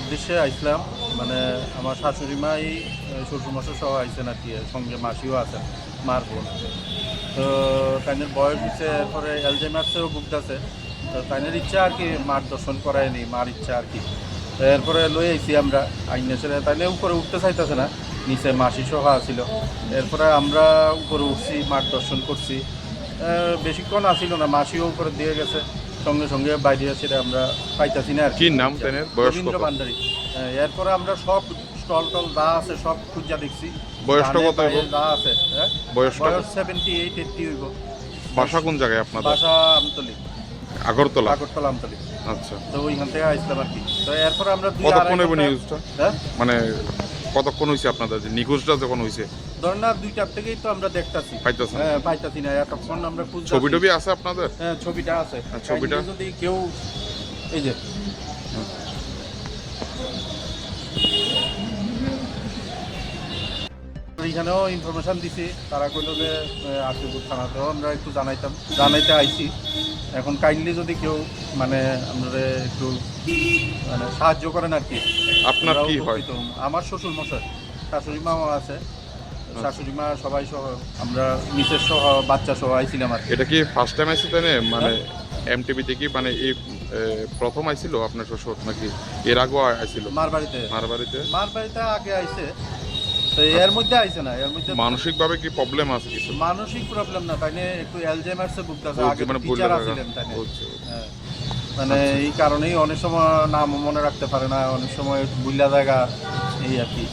উদ্দেশ্যে আইসলাম মানে আমার শাশুড়ি মা মাই শ্বশুরমশাই সহ আইসেন আর কি, সঙ্গে মাসিও আছেন, মার বোন। তো তাইনের বয়স হচ্ছে এরপরে অ্যালজেমার্সেও ভুগতেছে তো তাইনের ইচ্ছা আর কি, মার দর্শন করায়নি, মার ইচ্ছা আর কি। এরপরে লই আইছি আমরা, আইনে ছেলে তাইলে উপরে উঠতে চাইতেছে না, নিচে মাসি সহ আছিল। এরপরে আমরা উপরে উঠছি, মার দর্শন করছি। বেশিক্ষণ আসিল না, মাসিও উপরে দিয়ে গেছে। সঙ্গে সঙ্গে বাইরে সেটা আমরা পাইতাছি না আর কি। নাম তাইনের? বয়স কত? রবীন্দ্র ভান্ডারী। হ্যাঁ, এরপরে আমরা সব স্টল টল যা আছে সব খুঁজা দেখছি। বয়সটা কত বাঁয়ে হইব? যা আছে হ্যাঁ? বয়সটা বয়স সেভেন্টি এইট এইটটি হইব। বাসা কোন জায়গায় আপনাদের? বাসা আমতলি। আগরতলা? আগরতলা আমতলি। আচ্ছা। তো ওইখান থেকে আসলাম আর কি। তো এরপরে আমরা দুই কতক্ষণ নিউজটা হ্যাঁ? মানে কতক্ষণ হয়েছে আপনাদের? যে নিখোঁজটা যখন হয়েছে ধরেন না দুইটার থেকেই তো আমরা দেখতাছি। পাইতেছেন? হ্যাঁ পাইতাছি না এতক্ষণ আমরা খুঁজতাছি। ছবি টবি আছে আপনাদের? হ্যাঁ ছবিটা আছে। হ্যাঁ, ছবিটা? যদি কেউ এই যে। এইখানেও ইনফরমেশন দিছি। তারা কইল যে আকিবুর থানাতেও আমরা একটু জানাইতাম। জানাইতে আইছি। এখন কাইন্ডলি যদি কেউ মানে আমরা একটু মানে সাহায্য করেন আর কি। আপনার কি হয়? আমার শ্বশুর মশাই শাশুড়ি মামা আছে। শাশুড়ি মা সবাই সহ আমরা মিসেস সহ বাচ্চা সহ আইছিলাম আর কি। এটা কি ফার্স্ট টাইম আইছে তাই না? মানে এমটিভিতে কি মানে এই এ, প্রথম আইছিল আপনার শ্বশুর নাকি এর আগেও আইছিল? মার বাড়িতে। মার বাড়িতে? মার বাড়িতে আগে আইছে। তো এর মধ্যে আইছে না এর মধ্যে মানসিকভাবে কি প্রবলেম আছে কিছু? মানসিক প্রবলেম না তাই নিয়ে একটু অ্যালজেমার্সে ভুগতেছে। আগে মানে ভুল টিচার আছিলেন তাই নিয়ে। বুঝছি, বুঝছি। হ্যাঁ। মানে এই কারণেই অনেক সময় নাম মনে রাখতে পারে না অনেক সময় বুল্লা জায়গা এই আর কি।